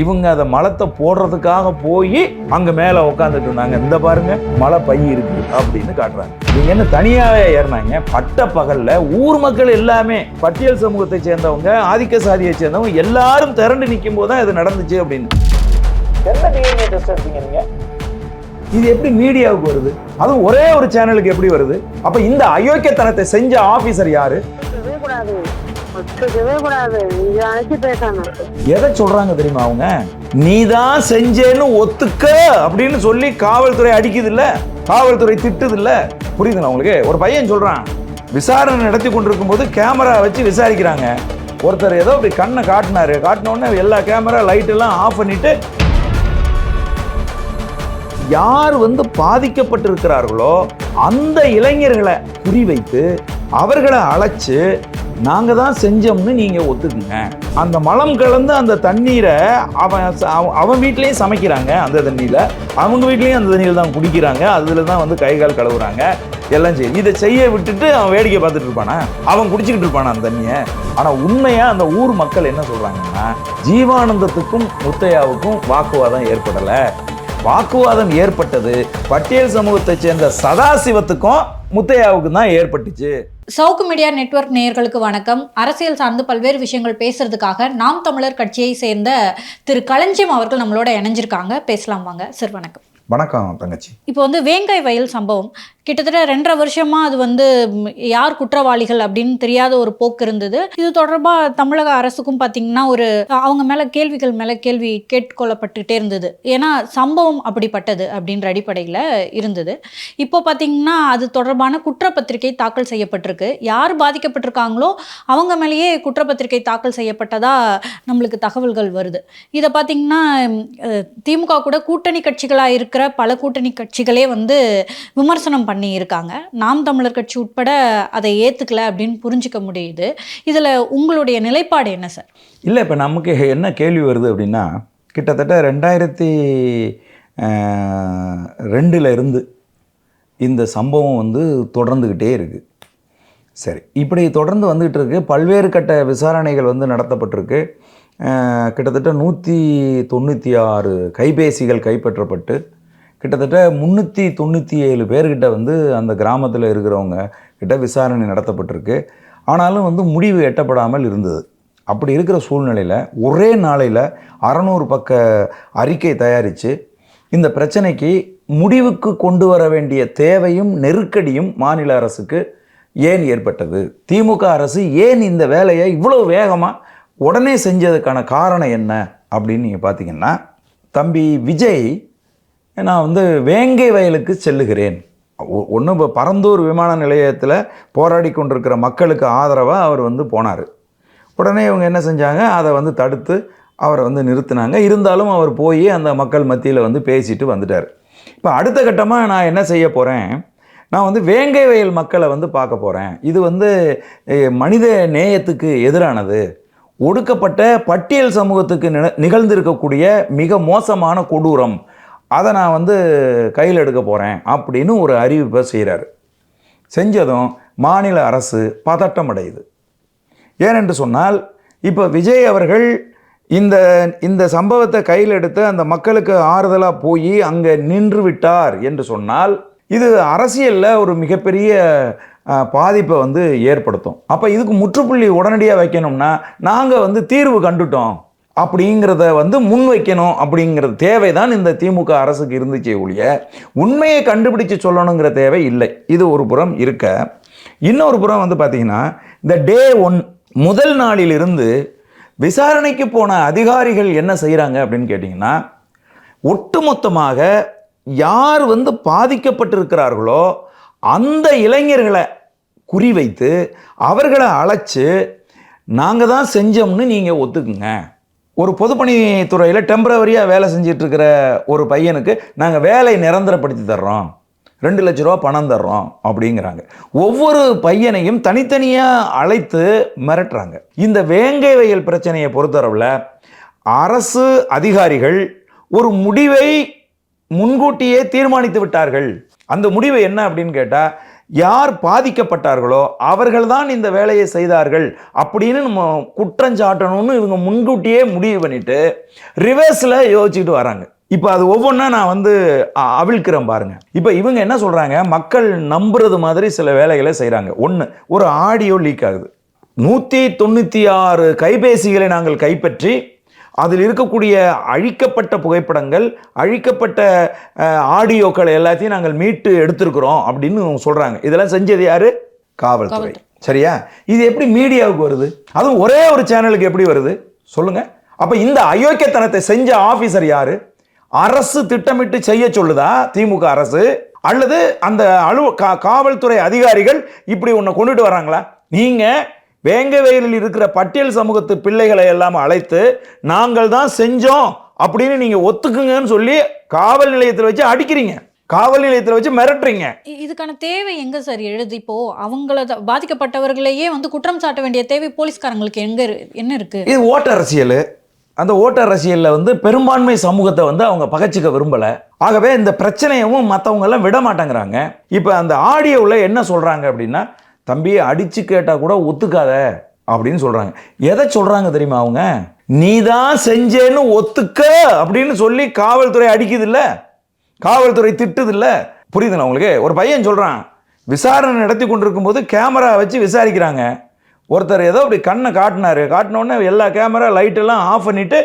இவங்க அதை மலத்தை போடுறதுக்காக போய் அங்க மேல உட்காந்துட்டு இருந்தாங்க. இந்த பாருங்க மலை பை இருக்கு அப்படின்னு காட்டுறாங்க. இவங்க என்ன தனியாவே ஏறினாங்க? பட்ட பகல்ல ஊர் மக்கள் எல்லாமே பட்டியல் சமூகத்தை சேர்ந்தவங்க ஆதிக்க சாதியை சேர்ந்தவங்க எல்லாரும் திரண்டு நிற்கும் போது தான் இது நடந்துச்சு அப்படின்னு. என்ன டிஎன்ஏ டெஸ்ட் எடுத்தீங்க நீங்க? இது எப்படி மீடியாவுக்கு வருது? அதுவும் ஒரே ஒரு சேனலுக்கு எப்படி வருது? அப்ப இந்த அயோக்கியத்தனத்தை செஞ்ச ஆபீசர் யாரு? எதை சொல்றாங்க தெரியுமா அவங்க? நீதான் செஞ்சேன்னு ஒத்துக்க அப்படின்னு சொல்லி காவல்துறை அடிக்குது இல்ல காவல்துறை திட்டுது இல்ல புரியுதுங்களா உங்களுக்கு? ஒரு பையன் சொல்றான் விசாரணை நடத்தி கொண்டிருக்கும் போது கேமரா வச்சு விசாரிக்கிறாங்க. ஒருத்தர் ஏதோ இப்படி கண்ணை காட்டினாரு. காட்டினோடனே எல்லா கேமரா லைட் எல்லாம் ஆஃப் பண்ணிட்டு யார் வந்து பாதிக்கப்பட்டிருக்கிறார்களோ அந்த இளைஞர்களை குறிவைத்து அவர்களை அழைச்சு நாங்கள் தான் செஞ்சோம்னு நீங்கள் ஒத்துக்குங்க. அந்த மலம் கலந்து அந்த தண்ணீரை அவன் அவன் வீட்லேயும் சமைக்கிறாங்க அந்த தண்ணியில். அவங்க வீட்லேயும் அந்த தண்ணியில் தான் குடிக்கிறாங்க. அதில் தான் வந்து கை கால் கழுவுறாங்க. எல்லாம் செய்யும் இதை செய்ய விட்டுட்டு அவன் வேடிக்கை பார்த்துட்டு இருப்பானா? அவன் குடிச்சிக்கிட்டு இருப்பானா அந்த தண்ணியை? ஆனால் உண்மையாக அந்த ஊர் மக்கள் என்ன சொல்கிறாங்கன்னா ஜீவானந்தத்துக்கும் முத்தையாவுக்கும் வாக்குவாதம் ஏற்படலை. வாக்குவாதம் ஏற்பட்டது. பட்டியல் சமூகத்தை சேர்ந்த சதாசிவத்துக்கும் முத்தையாவுக்கும் தான் ஏற்பட்டுச்சு. சவுக்கு மீடியா நெட்வொர்க் நேயர்களுக்கு வணக்கம். அரசியல் சார்ந்து பல்வேறு விஷயங்கள் பேசுறதுக்காக நாம் தமிழர் கட்சியை சேர்ந்த திரு களஞ்சியம் அவர்கள் நம்மளோட இணைஞ்சிருக்காங்க. பேசலாம் வாங்க. சார் வணக்கம். வணக்கம் தங்கச்சி. இப்போ வந்து வேங்கை வயல் சம்பவம். கிட்டத்தட்ட ரெண்டரை வருஷமா அது வந்து யார் குற்றவாளிகள் அப்படின்னு தெரியாத ஒரு போக்கு இருந்தது. இது தொடர்பாக தமிழக அரசுக்கும் பார்த்தீங்கன்னா ஒரு அவங்க மேலே கேள்விகள் மேலே கேள்வி கேட்கொள்ளப்பட்டுட்டே இருந்தது. ஏன்னா சம்பவம் அப்படிப்பட்டது அப்படின்ற அடிப்படையில் இருந்தது. இப்போ பார்த்தீங்கன்னா அது தொடர்பான குற்றப்பத்திரிகை தாக்கல் செய்யப்பட்டிருக்கு. யார் பாதிக்கப்பட்டிருக்காங்களோ அவங்க மேலேயே குற்றப்பத்திரிகை தாக்கல் செய்யப்பட்டதா நம்மளுக்கு தகவல்கள் வருது. இதை பார்த்தீங்கன்னா திமுக கூட கூட்டணி கட்சிகளாக இருக்கிற பல கூட்டணி கட்சிகளே வந்து விமர்சனம் பண்ணி இருக்காங்க நாம் தமிழர் கட்சி உட்பட அதை ஏற்றுக்கல அப்படின்னு புரிஞ்சுக்க முடியுது. இதில் உங்களுடைய நிலைப்பாடு என்ன சார்? இல்லை இப்போ நமக்கு என்ன கேள்வி வருது அப்படின்னா கிட்டத்தட்ட ரெண்டாயிரத்தி ரெண்டில் இருந்து இந்த சம்பவம் வந்து தொடர்ந்துக்கிட்டே இருக்குது சரி இப்படி தொடர்ந்து வந்துகிட்டு இருக்கு. பல்வேறு கட்ட விசாரணைகள் வந்து நடத்தப்பட்டிருக்கு. கிட்டத்தட்ட நூற்றி தொண்ணூற்றி ஆறு கைபேசிகள் கைப்பற்றப்பட்டு கிட்டத்தட்ட முந்நூற்றி தொண்ணூற்றி ஏழு பேர்கிட்ட வந்து அந்த கிராமத்தில் இருக்கிறவங்க கிட்ட விசாரணை நடத்தப்பட்டிருக்கு. ஆனாலும் வந்து முடிவு எட்டப்படாமல் இருந்தது. அப்படி இருக்கிற சூழ்நிலையில் ஒரே நாளையில் அறநூறு பக்க அறிக்கை தயாரித்து இந்த பிரச்சனைக்கு முடிவுக்கு கொண்டு வர வேண்டிய தேவையும் நெருக்கடியும் மாநில அரசுக்கு ஏன் ஏற்பட்டது? திமுக அரசு ஏன் இந்த வேலையை இவ்வளோ வேகமாக உடனே செஞ்சதுக்கான காரணம் என்ன அப்படின்னு நீங்கள் பார்த்தீங்கன்னா தம்பி விஜய் நான் வந்து வேங்கை வயலுக்கு செல்லுகிறேன். ஒன்று இப்போ பரந்தூர் விமான நிலையத்தில் போராடி கொண்டிருக்கிற மக்களுக்கு ஆதரவாக அவர் வந்து போனார். உடனே இவங்க என்ன செஞ்சாங்க? அதை வந்து தடுத்து அவரை வந்து நிறுத்தினாங்க. இருந்தாலும் அவர் போய் அந்த மக்கள் மத்தியில் வந்து பேசிட்டு வந்துட்டார். இப்போ அடுத்த கட்டமாக நான் என்ன செய்ய போகிறேன் நான் வந்து வேங்கை வயல் மக்களை வந்து பார்க்க போகிறேன் இது வந்து மனித நேயத்துக்கு எதிரானது. ஒடுக்கப்பட்ட பட்டியல் சமூகத்துக்கு நிகழ்ந்திருக்கக்கூடிய மிக மோசமான கொடூரம். அதை நான் வந்து கையில் எடுக்க போகிறேன் அப்படின்னு ஒரு அறிவிப்பை செய்கிறாரு செஞ்சதும் மாநில அரசு பதட்டம் அடையுது. ஏனென்று சொன்னால் இப்போ விஜய் அவர்கள் இந்த இந்த சம்பவத்தை கையில் எடுத்து அந்த மக்களுக்கு ஆறுதலாக போய் அங்கே நின்று விட்டார் என்று சொன்னால் இது அரசியலில் ஒரு மிகப்பெரிய பாதிப்பை வந்து ஏற்படுத்தும். அப்போ இதுக்கு முற்றுப்புள்ளி உடனடியாக வைக்கணும்னா நாங்கள் வந்து தீர்வு கண்டுட்டோம். அப்படிங்கிறத வந்து முன் வைக்கணும் அப்படிங்கிற தேவை தான் இந்த திமுக அரசுக்கு இருந்துச்சே ஒழிய உண்மையை கண்டுபிடிச்சு சொல்லணுங்கிற தேவை இல்லை. இது ஒரு புறம் இருக்க. இன்னொரு புறம் வந்து பார்த்தீங்கன்னா இந்த டே ஒன் முதல் நாளிலிருந்து விசாரணைக்கு போன அதிகாரிகள் என்ன செய்கிறாங்க அப்படின்னு கேட்டிங்கன்னா ஒட்டுமொத்தமாக யார் வந்து பாதிக்கப்பட்டிருக்கிறார்களோ அந்த இளைஞர்களை குறிவைத்து அவர்களை அழைச்சி நாங்கள் தான் செஞ்சோம்னு நீங்கள் ஒத்துக்குங்க. ஒரு பொதுப்பணித்துறையில் டெம்பரவரியாக வேலை செஞ்சிட்டு இருக்கிற ஒரு பையனுக்கு நாங்கள் வேலை நிரந்தரப்படுத்தி தர்றோம். ரெண்டு லட்ச ரூபா பணம் தர்றோம் அப்படிங்கிறாங்க. ஒவ்வொரு பையனையும் தனித்தனியாக அழைத்து மிரட்டுறாங்க. இந்த வேங்கை வயல் பிரச்சனையை பொறுத்தளவில் அரசு அதிகாரிகள் ஒரு முடிவை முன்கூட்டியே தீர்மானித்து விட்டார்கள். அந்த முடிவு என்ன அப்படின்னு கேட்டால் யார் பாதிக்கப்பட்டார்களோ அவர்கள்தான் இந்த வேலையை செய்தார்கள் அப்படின்னு நம்ம குற்றஞ்சாட்டணும்னு இவங்க முன்கூட்டியே முடிவு பண்ணிட்டு ரிவர்ஸில் யோசிச்சுட்டு வராங்க. இப்போ அது ஒவ்வொன்றா நான் வந்து அவிழ்க்கிறேன் பாருங்க. இப்போ இவங்க என்ன சொல்கிறாங்க மக்கள் நம்புறது மாதிரி சில வேலைகளை செய்கிறாங்க ஒன்று ஒரு ஆடியோ லீக் ஆகுது. நூற்றி தொண்ணூற்றி ஆறு கைபேசிகளை நாங்கள் கைப்பற்றி அதில் இருக்கக்கூடிய அழிக்கப்பட்ட புகைப்படங்கள் அழிக்கப்பட்ட ஆடியோக்கள் எல்லாத்தையும் நாங்கள் மீட்டு எடுத்திருக்கிறோம் அப்படின்னு சொல்றாங்க. இதெல்லாம் செஞ்சது யாரு? காவல்துறை. சரியா? இது எப்படி மீடியாவுக்கு வருது? அதுவும் ஒரே ஒரு சேனலுக்கு எப்படி வருது? சொல்லுங்க. அப்ப இந்த அயோக்கியத்தனத்தை செஞ்ச ஆபீசர் யாரு? அரசு திட்டமிட்டு செய்ய சொல்லுதா? திமுக அரசு? அல்லது அந்த அலு கா- காவல்துறை அதிகாரிகள் இப்படி உன்னை கொண்டுட்டு வராங்களா? நீங்க வேங்கவேலில் இருக்கிற பட்டியல் சமூகத்து பிள்ளைகளை எல்லாம் அழைத்து நாங்கள் தான் செஞ்சோம் அப்படின்னு நீங்க ஒத்துக்குங்கன்னு சொல்லி காவல் நிலையத்தில் வச்சு அடிக்கிறீங்க. காவல் நிலையத்தில் வச்சு மிரட்டுறீங்க. இதுக்கான தேவை எங்க சார்? எழுது இப்போ அவங்கள பாதிக்கப்பட்டவர்களையே வந்து குற்றம் சாட்ட வேண்டிய தேவை போலீஸ்காரங்களுக்கு எங்க என்ன இருக்கு? இது ஓட்ட அரசியல். அந்த ஓட்ட அரசியலில் வந்து பெரும்பான்மை சமூகத்தை வந்து அவங்க பகச்சிக்க விரும்பலை. ஆகவே இந்த பிரச்சனையவும் மற்றவங்க எல்லாம் விட மாட்டேங்கிறாங்க. இப்போ அந்த ஆடியோவில் என்ன சொல்கிறாங்க அப்படின்னா தம்பியை அடித்து கேட்டால் கூட ஒத்துக்காத அப்படின்னு சொல்கிறாங்க எதை சொல்கிறாங்க தெரியுமா அவங்க? நீ தான் செஞ்சேன்னு ஒத்துக்க அப்படின்னு சொல்லி காவல்துறை அடிக்குது இல்லை காவல்துறை திட்டுது இல்லை புரியுதுண்ணா உங்களுக்கு? ஒரு பையன் சொல்கிறான் விசாரணை நடத்தி கொண்டிருக்கும் போது கேமரா வச்சு விசாரிக்கிறாங்க. ஒருத்தர் ஏதோ அப்படி கண்ணை காட்டினார். காட்டினோடனே எல்லா கேமரா லைட்டெல்லாம் ஆஃப் பண்ணிட்டு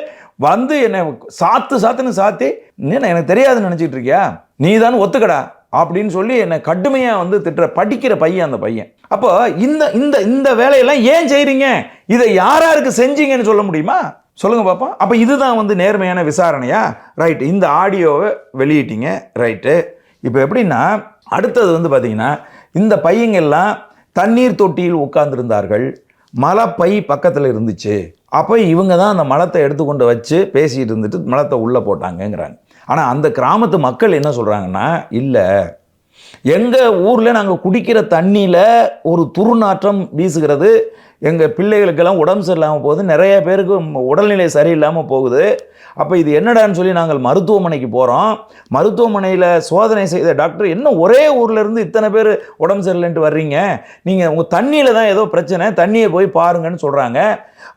வந்து என்னை சாத்து சாத்துன்னு சாத்தி என்ன எனக்கு தெரியாதுன்னு நினச்சிட்டு இருக்கியா? நீ தான் ஒத்துக்கடா. அப்படின்னு சொல்லி என்னை கடுமையாக வந்து திட்டுற படிக்கிற பையன் அந்த பையன். அப்போ இந்த இந்த இந்த வேலையெல்லாம் ஏன் செய்கிறீங்க இதை யாராருக்கு செஞ்சீங்கன்னு சொல்ல முடியுமா? சொல்லுங்கள் பார்ப்போம் அப்போ இதுதான் வந்து நேர்மையான விசாரணையா? ரைட் இந்த ஆடியோவை வெளியிட்டீங்க. ரைட்டு இப்போ எப்படின்னா அடுத்தது வந்து பார்த்தீங்கன்னா இந்த பையங்கெல்லாம் தண்ணீர் தொட்டியில் உட்கார்ந்திருந்தார்கள். மலைப்பை பக்கத்தில் இருந்துச்சு. அப்போ இவங்க தான் அந்த மலத்தை எடுத்துக்கொண்டு வச்சு பேசிகிட்டு இருந்துட்டு மலத்தை உள்ளே போட்டாங்கங்கிறாங்க. ஆனால் அந்த கிராமத்து மக்கள் என்ன சொல்கிறாங்கன்னா இல்லை எங்கள் ஊரில் நாங்கள் குடிக்கிற தண்ணியில் ஒரு துர்நாற்றம் வீசுகிறது எங்கள் பிள்ளைகளுக்கெல்லாம் உடம்பு சரியில்லாமல் போகுது. நிறைய பேருக்கு உடல்நிலை சரியில்லாமல் போகுது. அப்போ இது என்னடான்னு சொல்லி நாங்கள் மருத்துவமனைக்கு போகிறோம் மருத்துவமனையில் சோதனை செய்த டாக்டர் என்ன ஒரே ஊர்லேருந்து இத்தனை பேர் உடம்பு சரியில்லைன்ட்டு வர்றீங்க? நீங்கள் உங்கள் தண்ணியில் தான் ஏதோ பிரச்சனை தண்ணியை போய் பாருங்கன்னு சொல்கிறாங்க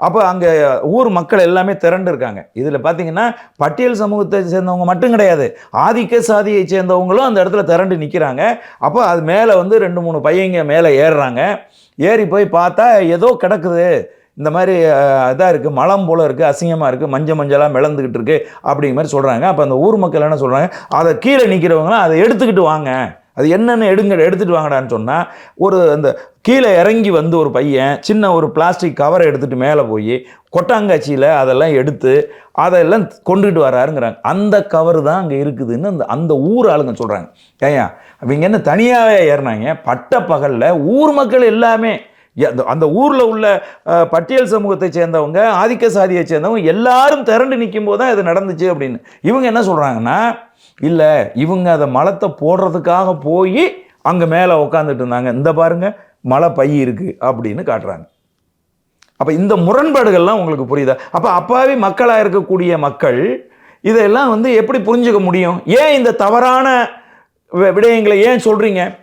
அப்போ அங்கே ஊர் மக்கள் எல்லாமே திரண்டு இருக்காங்க இதில் பார்த்தீங்கன்னா பட்டியல் சமூகத்தை சேர்ந்தவங்க மட்டும் கிடையாது. ஆதிக்க சாதியை சேர்ந்தவங்களும் அந்த இடத்துல திரண்டு நிற்கிறாங்க அப்போ அது மேலே வந்து ரெண்டு மூணு பையங்க மேலே ஏறுறாங்க. ஏறி போய் பார்த்தா ஏதோ கிடக்குது. இந்த மாதிரி இதாக இருக்குது மலம் போல் இருக்குது அசிங்கமாக இருக்குது மஞ்சள் மஞ்சளாக மிளந்துக்கிட்டு இருக்குது அப்படிங்கிற மாதிரி சொல்கிறாங்க அப்போ அந்த ஊர் மக்கள் என்ன சொல்கிறாங்க அதை கீழே நிற்கிறவங்களாம் அதை எடுத்துக்கிட்டு வாங்க. அது என்னென்னு எடுங்க எடுத்துகிட்டு வாங்கடான்னு சொன்னால் ஒரு அந்த கீழே இறங்கி வந்து ஒரு பையன் சின்ன ஒரு பிளாஸ்டிக் கவரை எடுத்துகிட்டு மேலே போய் கொட்டாங்காட்சியில் அதெல்லாம் எடுத்து அதெல்லாம் கொண்டுகிட்டு வராருங்கிறாங்க. அந்த கவர் தான் அங்கே இருக்குதுன்னு அந்த அந்த ஊர் ஆளுங்க சொல்கிறாங்க ஏன் அவங்க என்ன தனியாகவே ஏறினாங்க? பட்ட பகலில் ஊர் மக்கள் எல்லாமே அந்த- அந்த ஊரில் உள்ள பட்டியல் சமூகத்தை சேர்ந்தவங்க ஆதிக்க சாதியை சேர்ந்தவங்க எல்லாரும் திரண்டு நிற்கும் போது தான் இது நடந்துச்சு அப்படின்னு. இவங்க என்ன சொல்கிறாங்கன்னா இல்லை இவங்க அதை மலத்தை போடுறதுக்காக போய் அங்கே மேலே உக்காந்துட்டு இருந்தாங்க. இந்த பாருங்க மழை பை இருக்குது அப்படின்னு காட்டுறாங்க. அப்போ இந்த முரண்பாடுகள்லாம் உங்களுக்கு புரியுதா? அப்போ அப்பாவி மக்களாக இருக்கக்கூடிய மக்கள் இதெல்லாம் வந்து எப்படி புரிஞ்சுக்க முடியும்? ஏன் இந்த தவறான வி- விடயங்களை ஏன் சொல்கிறீங்க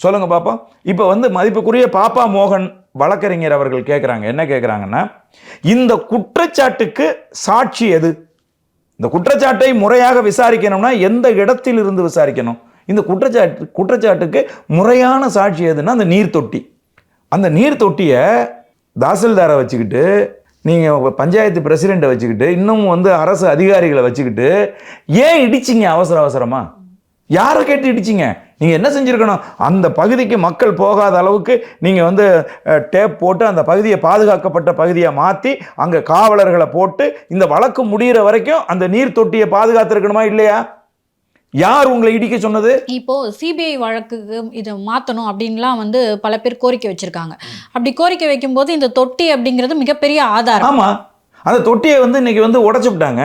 சொல்லுங்க பாப்பா இப்போ வந்து மதிப்புக்குரிய பாப்பா மோகன் வழக்கறிஞர் அவர்கள் கேட்குறாங்க என்ன கேட்குறாங்கன்னா இந்த குற்றச்சாட்டுக்கு சாட்சி எது? இந்த குற்றச்சாட்டை முறையாக விசாரிக்கணும்னா எந்த இடத்தில் இருந்து விசாரிக்கணும்? இந்த குற்றச்சாட்டு குற்றச்சாட்டுக்கு முறையான சாட்சி எதுன்னா அந்த நீர் தொட்டி. அந்த நீர் தொட்டியை தாசில்தாரை வச்சுக்கிட்டு நீங்கள் பஞ்சாயத்து பிரசிடெண்ட்டை வச்சுக்கிட்டு இன்னும் வந்து அரசு அதிகாரிகளை வச்சுக்கிட்டு ஏன் இடிச்சிங்க அவசர அவசரமாக யாரை கேட்டு இடிச்சிங்க? நீங்கள் என்ன செஞ்சுருக்கணும்? அந்த பகுதிக்கு மக்கள் போகாத அளவுக்கு நீங்கள் வந்து டேப் போட்டு அந்த பகுதியை பாதுகாக்கப்பட்ட பகுதியை மாற்றி அங்கே காவலர்களை போட்டு இந்த வழக்கு முடிகிற வரைக்கும் அந்த நீர் தொட்டியை பாதுகாத்திருக்கணுமா இல்லையா? யார் உங்களை இடிக்க சொன்னது? இப்போ சிபிஐ வழக்குக்கு இதை மாற்றணும் அப்படின்லாம் வந்து பல பேர் கோரிக்கை வச்சிருக்காங்க. அப்படி கோரிக்கை வைக்கும்போது இந்த தொட்டி அப்படிங்கிறது மிகப்பெரிய ஆதாரம். ஆமாம் அந்த தொட்டியை வந்து இன்னைக்கு வந்து உடைச்சு விட்டாங்க.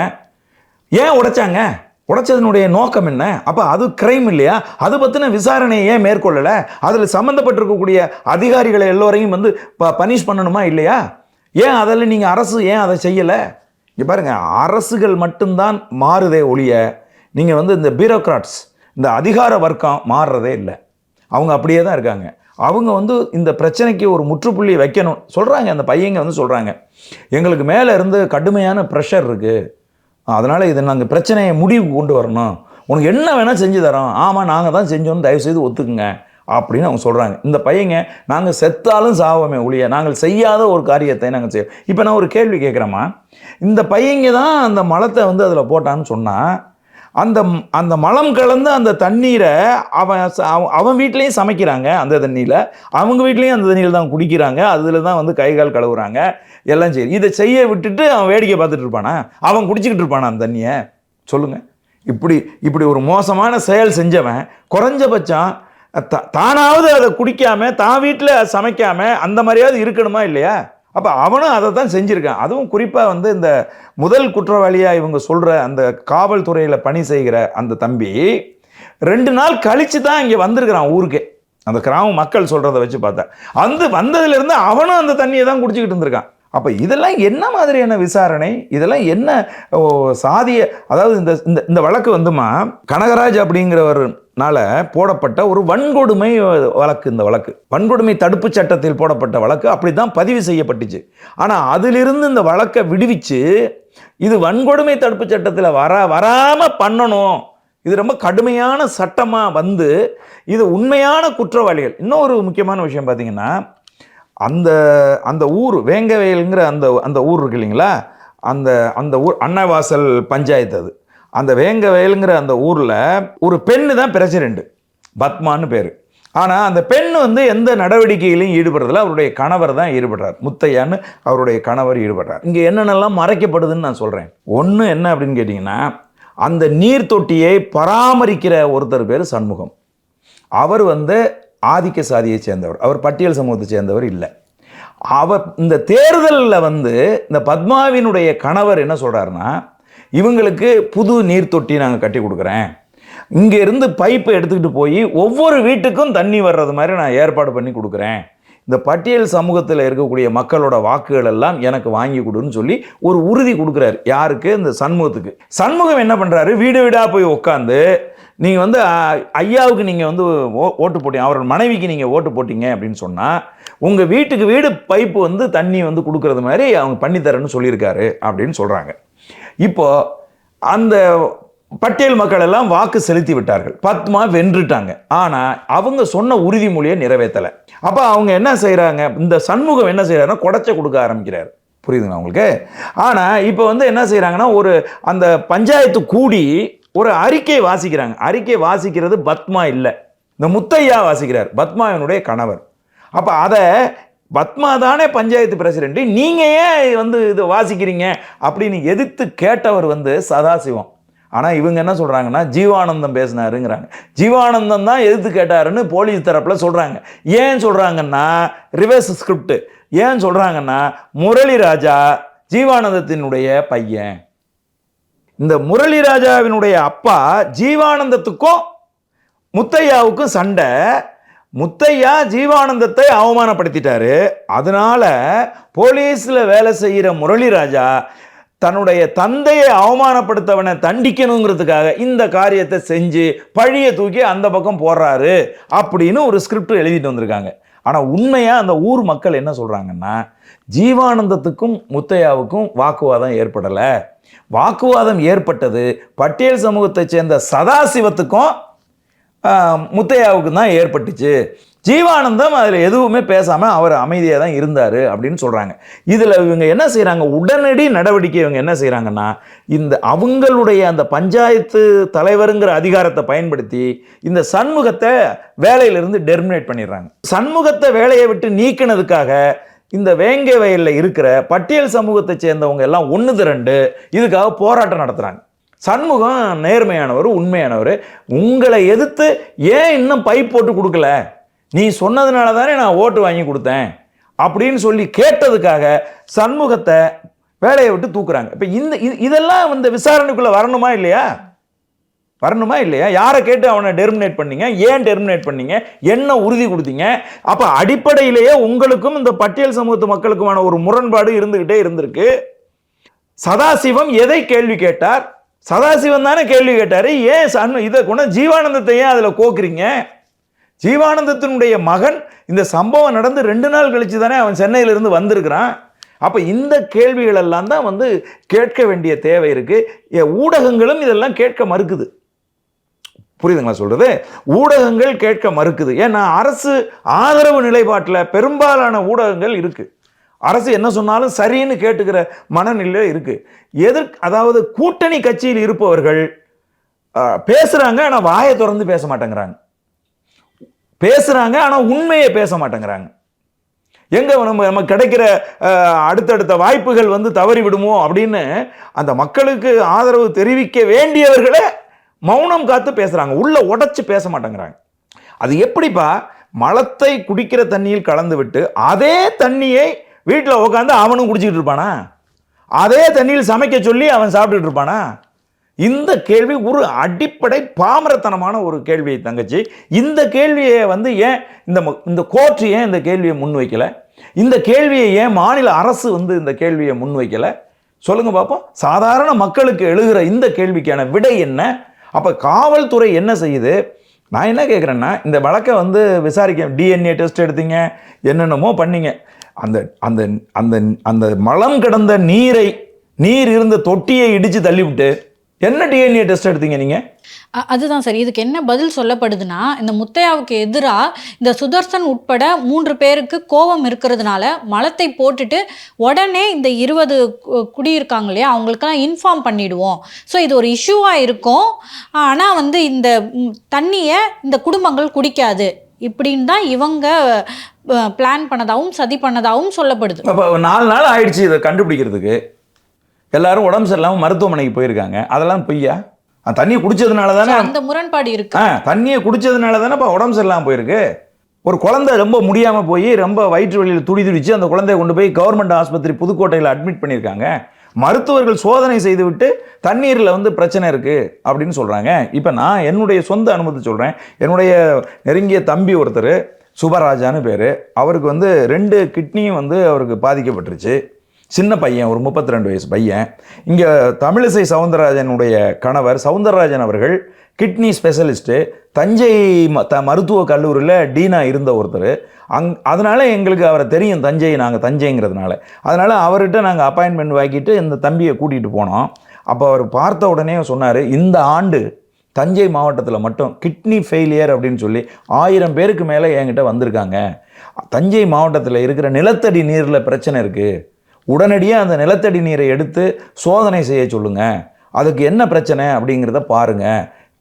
ஏன் உடைச்சாங்க? உடைச்சதனுடைய நோக்கம் என்ன? அப்போ அது கிரைம் இல்லையா? அது பற்றின விசாரணையை ஏன் மேற்கொள்ளலை? அதில் சம்மந்தப்பட்டிருக்கக்கூடிய அதிகாரிகளை எல்லோரையும் வந்து ப பனிஷ் பண்ணணுமா இல்லையா? ஏன் அதில் நீங்கள் அரசு ஏன் அதை செய்யலை? இங்கே பாருங்க அரசுகள் மட்டும்தான் மாறுதே ஒழிய நீங்கள் வந்து இந்த பியூரோக்ராட்ஸ் இந்த அதிகார வர்க்கம் மாறுறதே இல்லை. அவங்க அப்படியே தான் இருக்காங்க. அவங்க வந்து இந்த பிரச்சனைக்கு ஒரு முற்றுப்புள்ளி வைக்கணும். சொல்கிறாங்க அந்த பையங்க வந்து சொல்கிறாங்க எங்களுக்கு மேலே இருந்து கடுமையான ப்ரெஷர் இருக்குது அதனால் இதை நாங்கள் பிரச்சனையை முடிவுக்கு கொண்டு வரணும். உனக்கு என்ன வேணால் செஞ்சு தரோம். ஆமாம் நாங்கள் தான் செஞ்சோன்னு தயவுசெய்து ஒத்துக்குங்க. அப்படின்னு அவங்க சொல்கிறாங்க இந்த பையங்க நாங்கள் செத்தாலும் சாவோமே ஒழிய நாங்கள் செய்யாத ஒரு காரியத்தை நாங்கள் செய்ய இப்போ நான் ஒரு கேள்வி கேட்குறேம்மா இந்த பையங்க தான் அந்த மலத்தை வந்து அதில் போட்டான்னு சொன்னால் அந்த அந்த மலம் கலந்து அந்த தண்ணீரை அவன் அவன் அவன் வீட்லேயும் சமைக்கிறாங்க அந்த தண்ணியில். அவங்க வீட்லேயும் அந்த தண்ணியில் தான் குடிக்கிறாங்க. அதில் தான் வந்து கை கால் கழுவுறாங்க. எல்லாம் செய்யும் இதை செய்ய விட்டுட்டு அவன் வேடிக்கை பார்த்துட்டு இருப்பானா? அவன் குடிச்சிக்கிட்டு இருப்பானா அந்த தண்ணியை? சொல்லுங்கள் இப்படி இப்படி ஒரு மோசமான செயல் செஞ்சவன் குறைஞ்சபட்சம் தா- தானாவது அதை குடிக்காமல் தான் வீட்டில் சமைக்காமல் அந்த மாதிரியாவது இருக்கணுமா இல்லையா? அப்போ அவனும் அதை தான் செஞ்சுருக்கான். அதுவும் குறிப்பாக வந்து இந்த முதல் குற்றவாளியாக இவங்க சொல்கிற அந்த காவல்துறையில் பணி செய்கிற அந்த தம்பி ரெண்டு நாள் கழித்து தான் இங்கே வந்திருக்கிறான் ஊருக்கே. அந்த கிராம மக்கள் சொல்கிறத வச்சு பார்த்தா. அந்த வந்ததுலேருந்து அவனும் அந்த தண்ணியை தான் குடிச்சிக்கிட்டு இருந்திருக்கான். அப்போ இதெல்லாம் என்ன மாதிரியான விசாரணை? இதெல்லாம் என்ன சாதிய அதாவது இந்த இந்த இந்த வழக்கு வந்துமா? கனகராஜ் அப்படிங்கிறவர்னால போடப்பட்ட ஒரு வன்கொடுமை வழக்கு இந்த வழக்கு. வன்கொடுமை தடுப்பு சட்டத்தில் போடப்பட்ட வழக்கு. அப்படி தான் பதிவு செய்யப்பட்டுச்சு. ஆனால் அதிலிருந்து இந்த வழக்கை விடுவிச்சு இது வன்கொடுமை தடுப்பு சட்டத்தில் வர வராமல் பண்ணணும். இது ரொம்ப கடுமையான சட்டமாக வந்து இது உண்மையான குற்றவாளிகள். இன்னும் ஒரு முக்கியமான விஷயம் பார்த்தீங்கன்னா அந்த அந்த ஊர் வேங்கவயலுங்கிற அந்த அந்த ஊர் இருக்கு இல்லைங்களா? அந்த அந்த ஊர் அன்னவாசல் பஞ்சாயத்து அது. அந்த வேங்கவயலுங்கிற அந்த ஊரில் ஒரு பெண்ணு தான் பிரசிடெண்ட்டு பத்மான்னு பேர். ஆனால் அந்த பெண் வந்து எந்த நடவடிக்கையிலையும் ஈடுபடுறதில்ல. அவருடைய கணவர் தான் ஈடுபடுறார். முத்தையான்னு அவருடைய கணவர் ஈடுபடுறார். இங்கே என்னென்னலாம் மறைக்கப்படுதுன்னு நான் சொல்கிறேன் ஒன்று என்ன அப்படின்னு கேட்டிங்கன்னா அந்த நீர் தொட்டியை பராமரிக்கிற ஒருத்தர் பேர் சண்முகம். அவர் வந்து ஆதிக்க சாதியை சேர்ந்தவர். அவர் பட்டியல் சமூகத்தை சேர்ந்தவர் இல்லை. அவர் இந்த தேர்தலில் வந்து இந்த பத்மாவினுடைய கணவர் என்ன சொல்கிறாருன்னா இவங்களுக்கு புது நீர் தொட்டி நாங்கள் கட்டி கொடுக்குறேன். இங்கே இருந்து பைப்பை எடுத்துக்கிட்டு போய் ஒவ்வொரு வீட்டுக்கும் தண்ணி வர்றது மாதிரி நான் ஏற்பாடு பண்ணி கொடுக்குறேன். இந்த பட்டியல் சமூகத்தில் இருக்கக்கூடிய மக்களோட வாக்குகள் எல்லாம் எனக்கு வாங்கி கொடுன்னு சொல்லி ஒரு உறுதி கொடுக்குறாரு. யாருக்கு? இந்த சண்முகத்துக்கு. சண்முகம் என்ன பண்ணுறாரு வீடு வீடாக போய் உட்காந்து நீங்கள் வந்து ஐயாவுக்கு நீங்கள் வந்து ஓ- ஓட்டு போட்டீங்க அவரோட மனைவிக்கு நீங்கள் ஓட்டு போட்டீங்க அப்படின்னு சொன்னால் உங்கள் வீட்டுக்கு வீடு பைப்பு வந்து தண்ணி வந்து கொடுக்கறது மாதிரி அவங்க பண்ணித்தரேன்னு சொல்லியிருக்காரு அப்படின்னு சொல்கிறாங்க இப்போது அந்த பட்டியல் மக்கள் எல்லாம் வாக்கு செலுத்தி விட்டார்கள். பத்மா வென்றுட்டாங்க. ஆனால் அவங்க சொன்ன உறுதிமொழியை நிறைவேற்றலை அப்போ அவங்க என்ன செய்கிறாங்க இந்த சண்முகம் என்ன செய்கிறாருன்னா கொடைச்ச கொடுக்க ஆரம்பிக்கிறார். புரியுதுங்களா உங்களுக்கு? ஆனால் இப்போ வந்து என்ன செய்கிறாங்கன்னா ஒரு அந்த பஞ்சாயத்து கூடி ஒரு அறிக்கை வாசிக்கிறாங்க. அறிக்கை வாசிக்கிறது பத்மா இல்லை. இந்த முத்தையா வாசிக்கிறார். பத்மாவினுடைய கணவர். அப்போ அதை பத்மா தானே பஞ்சாயத்து பிரசிடென்ட் நீங்கள் ஏன் வந்து இது வாசிக்கிறீங்க? அப்படின்னு எதிர்த்து கேட்டவர் வந்து சதாசிவம். ஆனால் இவங்க என்ன சொல்கிறாங்கன்னா ஜீவானந்தம் பேசினாருங்கிறாங்க. ஜீவானந்தம் தான் எதிர்த்து கேட்டாருன்னு போலீஸ் தரப்பில் சொல்கிறாங்க ஏன் சொல்கிறாங்கன்னா ரிவர்ஸ் ஸ்கிரிப்ட் ஏன் சொல்கிறாங்கன்னா முரளி ராஜா ஜீவானந்தத்தினுடைய பையன். இந்த முரளி ராஜாவினுடைய அப்பா ஜீவானந்தத்துக்கும் முத்தையாவுக்கும் சண்டை. முத்தையா ஜீவானந்தத்தை அவமானப்படுத்திட்டாரு. அதனால போலீஸில் வேலை செய்கிற முரளி ராஜா தன்னுடைய தந்தையை அவமானப்படுத்தவனை தண்டிக்கணுங்கிறதுக்காக இந்த காரியத்தை செஞ்சு பழியை தூக்கி அந்த பக்கம் போடுறாரு அப்படின்னு ஒரு ஸ்கிரிப்ட் எழுதிட்டு வந்திருக்காங்க. ஆனால் உண்மையாக அந்த ஊர் மக்கள் என்ன சொல்கிறாங்கன்னா ஜீவானந்தத்துக்கும் முத்தையாவுக்கும் வாக்குவாதம் ஏற்படலை. வாக்குவாதம் ஏற்பட்டது. பட்டியல் சமூகத்தைச் சேர்ந்த சதாசிவத்துக்கும் முத்தையாவுக்கும் முத்தையாவுக்கு தான் ஏற்பட்டுச்சு. ஜீவானந்தம் அதில் எதுவுமே பேசாமல் அவர் அமைதியாக தான் இருந்தார் அப்படின்னு சொல்கிறாங்க இதில் இவங்க என்ன செய்கிறாங்க உடனடி நடவடிக்கை இவங்க என்ன செய்கிறாங்கன்னா இந்த அவங்களுடைய அந்த பஞ்சாயத்து தலைவருங்கிற அதிகாரத்தை பயன்படுத்தி இந்த சண்முகத்தை வேலையிலிருந்து டெர்மினேட் பண்ணிடுறாங்க. சண்முகத்தை வேலையை விட்டு நீக்கினதுக்காக இந்த வேங்கை வயலில் இருக்கிற பட்டியல் சமூகத்தை சேர்ந்தவங்க எல்லாம் ஒன்று திரண்டு இதுக்காக போராட்டம் நடத்துகிறாங்க சண்முகம் நேர்மையானவர் உண்மையானவர். உங்களை எதிர்த்து ஏன் இன்னும் பைப் போட்டு கொடுக்கல? நீ சொன்னதுனால தானே நான் ஓட்டு வாங்கி கொடுத்தேன். அப்படின்னு சொல்லி கேட்டதுக்காக சண்முகத்தை வேலையை விட்டு தூக்குறாங்க. இப்போ இந்த இது- இதெல்லாம் இந்த விசாரணைக்குள்ளே வரணுமா இல்லையா? வரணுமா இல்லையா? யாரை கேட்டு அவனை டெர்மினேட் பண்ணீங்க? ஏன் டெர்மினேட் பண்ணீங்க? என்ன உறுதி கொடுத்தீங்க? அப்போ அடிப்படையிலேயே உங்களுக்கும் இந்த பட்டியல் சமூகத்து மக்களுக்குமான ஒரு முரண்பாடு இருந்துக்கிட்டே இருந்திருக்கு. சதாசிவம் எதை கேள்வி கேட்டார்? சதாசிவம் தானே கேள்வி கேட்டார். ஏன் சன் இதை கொண்டு ஜீவானந்தத்தை ஏன் அதில் கோக்குறீங்க? ஜீவானந்தத்தினுடைய மகன் இந்த சம்பவம் நடந்து ரெண்டு நாள் கழித்து தானே அவன் சென்னையிலிருந்து வந்திருக்கிறான். அப்போ இந்த கேள்விகள் எல்லாம் தான் வந்து கேட்க வேண்டிய தேவை இருக்குது ஊடகங்களும் இதெல்லாம் கேட்க மறுக்குது. புரியுதுங்களா சொல்கிறது ஊடகங்கள் கேட்க மறுக்குது. ஏன்னா அரசு ஆதரவு நிலைப்பாட்டில் பெரும்பாலான ஊடகங்கள் இருக்குது அரசு என்ன சொன்னாலும் சரின்னு கேட்டுக்கிற மனநிலை இருக்குது எதிர் அதாவது கூட்டணி கட்சியில் இருப்பவர்கள் பேசுகிறாங்க ஆனால் வாயை திறந்து பேச மாட்டேங்கிறாங்க. பேசுகிறாங்க ஆனால் உண்மையை பேச மாட்டேங்கிறாங்க. எங்கே நம்ம நமக்கு கிடைக்கிற அடுத்தடுத்த வாய்ப்புகள் வந்து தவறி விடுமோ அப்படின்னு அந்த மக்களுக்கு ஆதரவு தெரிவிக்க வேண்டியவர்களே மௌனம் காத்து பேசுகிறாங்க உள்ளே உடச்சி பேச மாட்டேங்கிறாங்க. அது எப்படிப்பா? மலத்தை குடிக்கிற தண்ணியில் கலந்து விட்டு அதே தண்ணியை வீட்டில் உட்காந்து அவனும் குடிச்சிக்கிட்டு இருப்பானா? அதே தண்ணியில் சமைக்க சொல்லி அவன் சாப்பிட்டுட்டு இருப்பானா? இந்த கேள்வி ஒரு அடிப்படை பாமரத்தனமான ஒரு கேள்வியை தங்கச்சி. இந்த கேள்வியை வந்து ஏன் இந்த இந்த கோர்ட் ஏன் இந்த கேள்வியை முன்வைக்கலை இந்த கேள்வியை ஏன் மாநில அரசு வந்து இந்த கேள்வியை முன்வைக்கலை சொல்லுங்கள் பார்ப்போம் சாதாரண மக்களுக்கு எழுகிற இந்த கேள்விக்கான விடை என்ன? அப்போ காவல்துறை என்ன செய்யுது? நான் என்ன கேட்குறேன்னா இந்த வழக்கை வந்து விசாரிக்க டிஎன்ஏ டெஸ்ட் எடுத்தீங்க என்னென்னமோ பண்ணீங்க. அந்த அந்த அந்த அந்த மலம் கிடந்த நீரை நீர் இருந்த தொட்டியை இடித்து தள்ளிவிட்டு என்ன டிஎன்ஏ டெஸ்ட் எடுத்தீங்க நீங்கள் அதுதான் சரி. இதுக்கு என்ன பதில் சொல்லப்படுதுன்னா இந்த முத்தையாவுக்கு எதிராக இந்த சுதர்சன் உட்பட மூன்று பேருக்கு கோபம் இருக்கிறதுனால மலத்தை போட்டுட்டு உடனே இந்த இருபது குடியிருக்காங்க இல்லையா அவங்களுக்கெல்லாம் இன்ஃபார்ம் பண்ணிடுவோம். ஸோ இது ஒரு இஷ்யூவாக இருக்கும். ஆனால் வந்து இந்த தண்ணியை இந்த குடும்பங்கள் குடிக்காது. இப்படின்னு தான் இவங்க பிளான் பண்ணதாகவும் சதி பண்ணதாகவும் சொல்லப்படுது. அப்போ நாலு நாள் ஆயிடுச்சு இதை கண்டுபிடிக்கிறதுக்கு. எல்லாரும் உடம்பு சரியில்லாமல் மருத்துவமனைக்கு போயிருக்காங்க. அதெல்லாம் பொய்யா? தண்ணியை குடிச்சதுனால தானே அந்த முரண்பாடு இருக்கு. ஆ தண்ணியை குடிச்சதுனால தானே இப்போ உடம்பு சரியில்லாமல் போயிருக்கு. ஒரு குழந்தை ரொம்ப முடியாமல் போய் ரொம்ப வயிற்று வலியில் துடி துடிச்சு அந்த குழந்தைய கொண்டு போய் கவர்மெண்ட் ஆஸ்பத்திரி புதுக்கோட்டையில் அட்மிட் பண்ணியிருக்காங்க. மருத்துவர்கள் சோதனை செய்துவிட்டு தண்ணீரில் வந்து பிரச்சனை இருக்குது அப்படின்னு சொல்கிறாங்க இப்போ நான் என்னுடைய சொந்த அனுபவத்தை சொல்கிறேன் என்னுடைய நெருங்கிய தம்பி ஒருத்தர் சுபராஜான்னு பேர். அவருக்கு வந்து ரெண்டு கிட்னியும் வந்து அவருக்கு பாதிக்கப்பட்டுருச்சு. சின்ன பையன் ஒரு 32 வயசு பையன். இங்கே தமிழிசை சவுந்தரராஜனுடைய கணவர் சவுந்தரராஜன் அவர்கள் கிட்னி ஸ்பெஷலிஸ்ட்டு தஞ்சை ம- த மருத்துவக் கல்லூரியில் டீனா இருந்த ஒருத்தர். அங் அதனால் எங்களுக்கு அவரை தெரியும் தஞ்சை நாங்கள் தஞ்சைங்கிறதுனால. அதனால் அவர்கிட்ட நாங்கள் அப்பாயின்மெண்ட் வாங்கிட்டு இந்த தம்பியை கூட்டிகிட்டு போனோம். அப்போ அவர் பார்த்த உடனே சொன்னார் இந்த ஆண்டு தஞ்சை மாவட்டத்தில் மட்டும் கிட்னி ஃபெயிலியர் அப்படின்னு சொல்லி ஆயிரம் பேருக்கு மேலே என்கிட்ட வந்திருக்காங்க. தஞ்சை மாவட்டத்தில் இருக்கிற நிலத்தடி நீரில் பிரச்சனை இருக்குது உடனடியாக அந்த நிலத்தடி நீரை எடுத்து சோதனை செய்ய சொல்லுங்கள் அதுக்கு என்ன பிரச்சனை அப்படிங்கிறத பாருங்க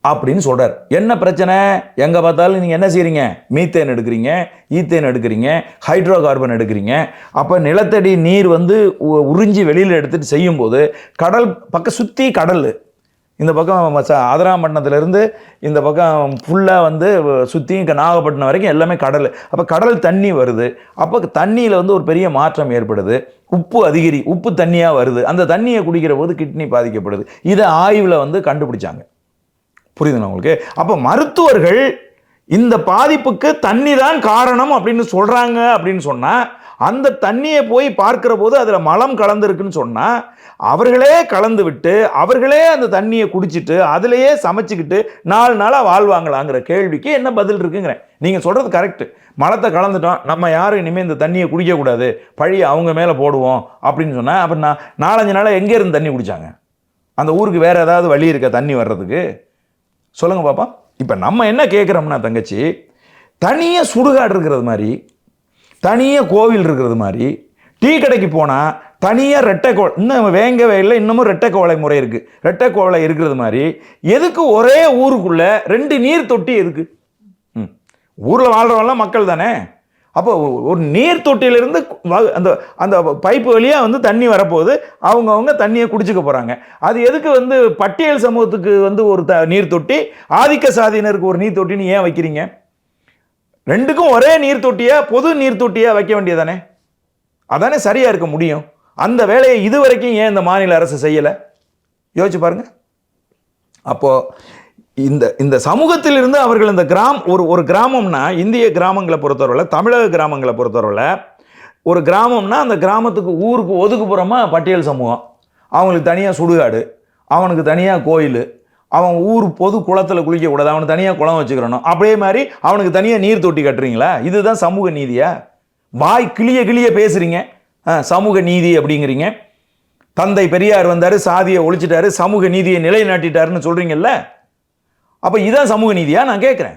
அப்படின்னு சொல்கிறார் என்ன பிரச்சனை? எங்கே பார்த்தாலும் நீங்கள் என்ன செய்கிறீங்க மீத்தேன் எடுக்கிறீங்க ஈத்தேன் எடுக்கிறீங்க ஹைட்ரோ கார்பன் எடுக்கிறீங்க. அப்போ நிலத்தடி நீர் வந்து உ- உறிஞ்சி வெளியில் எடுத்துகிட்டு செய்யும்போது கடல் பக்கம் சுற்றி கடல் இந்த பக்கம் மச்ச- இந்த பக்கம் ஃபுல்லாக வந்து சுற்றி இங்கே நாகப்பட்டினம் வரைக்கும் எல்லாமே கடல். அப்போ கடல் தண்ணி வருது. அப்போ தண்ணியில் வந்து ஒரு பெரிய மாற்றம் ஏற்படுது. உப்பு அதிகரி உப்பு தண்ணியாக வருது. அந்த தண்ணியை குடிக்கிற போது கிட்னி பாதிக்கப்படுது. இதை ஆய்வில் வந்து கண்டுபிடிச்சாங்க. புரியுதுண்ணா உங்களுக்கு? அப்போ மருத்துவர்கள் இந்த பாதிப்புக்கு தண்ணி தான் காரணம் அப்படின்னு சொல்கிறாங்க அப்படின்னு சொன்னால் அந்த தண்ணியை போய் பார்க்கிற போது அதில் மலம் கலந்துருக்குன்னு சொன்னால் அவர்களே கலந்து விட்டு அவர்களே அந்த தண்ணியை குடிச்சிட்டு அதிலேயே சமைச்சிக்கிட்டு நாலு நாளாக வாழ்வாங்களாங்கிற கேள்விக்கு என்ன பதில் இருக்குங்கிறேன். நீங்கள் சொல்கிறது கரெக்டு மலத்தை கலந்துட்டோம் நம்ம யாரும் இனிமேல் இந்த தண்ணியை குடிக்கக்கூடாது பழியை அவங்க மேலே போடுவோம் அப்படின்னு சொன்னால் அப்போ நான் நாலஞ்சு நாளாக எங்கே இருந்து தண்ணி குடிச்சாங்க? அந்த ஊருக்கு வேறு ஏதாவது வழி இருக்கா தண்ணி வர்றதுக்கு? சொல்லுங்கள் பாப்பா. இப்போ நம்ம என்ன கேட்குறோம்னா தங்கச்சி தனியாக சுடுகாடு இருக்கிறது மாதிரி தனியாக கோவில் இருக்கிறது மாதிரி டீ கடைக்கு போனால் தனியாக ரெட்டை கோ இன்னும் வேங்க வயலில் இன்னமும் ரெட்டை கோவலை முறை இருக்குது ரெட்டை கோவலை இருக்கிறது மாதிரி எதுக்கு ஒரே ஊருக்குள்ளே ரெண்டு நீர் தொட்டி எதுக்கு? ம். ஊரில் வாழ்கிறவங்களாம் மக்கள் தானே? அப்போ ஒரு நீர் தொட்டியிலிருந்து அந்த அந்த பைப்பு வழியாக வந்து தண்ணி வரப்போகுது. அவங்கவுங்க தண்ணியை குடிச்சுக்க போகிறாங்க அது எதுக்கு வந்து பட்டியல் சமூகத்துக்கு வந்து ஒரு த நீர் தொட்டி? ஆதிக்க சாதியினருக்கு ஒரு நீர் தொட்டின்னு ஏன் வைக்கிறீங்க? ரெண்டுக்கும் ஒரே நீர் தொட்டியா பொது நீர் தொட்டியா வைக்க வேண்டியதானே அதானே சரியா இருக்க முடியும். அந்த வேலையை இதுவரைக்கும் ஏன் இந்த மாநில அரசு செய்யலை? யோசிச்சு பாருங்க. அப்போ இந்த இந்த சமூகத்திலிருந்து அவர்கள் இந்த கிராம் ஒரு ஒரு கிராமம்னா இந்திய கிராமங்களை பொறுத்தவரையில் தமிழக கிராமங்களை பொறுத்தவரையில் ஒரு கிராமம்னா அந்த கிராமத்துக்கு ஊருக்கு ஒதுக்குப்புறமா பட்டியல் சமூகம். அவங்களுக்கு தனியாக சுடுகாடு அவனுக்கு தனியாக கோயில் அவன் ஊர் பொது குளத்தில் குளிக்கக்கூடாது அவனுக்கு தனியாக குளம் வச்சுக்கிறணும். அப்படியே மாதிரி அவனுக்கு தனியாக நீர் தொட்டி கட்டுறீங்களா? இதுதான் சமூக நீதியா? வாய் கிளிய கிளிய பேசுகிறீங்க ஆ, சமூக நீதி அப்படிங்கிறீங்க. தந்தை பெரியார் வந்தார் சாதியை ஒழிச்சிட்டாரு சமூக நீதியை நிலைநாட்டிட்டாருன்னு சொல்கிறீங்கல்ல அப்போ இதான் சமூக நீதியா? நான் கேட்குறேன்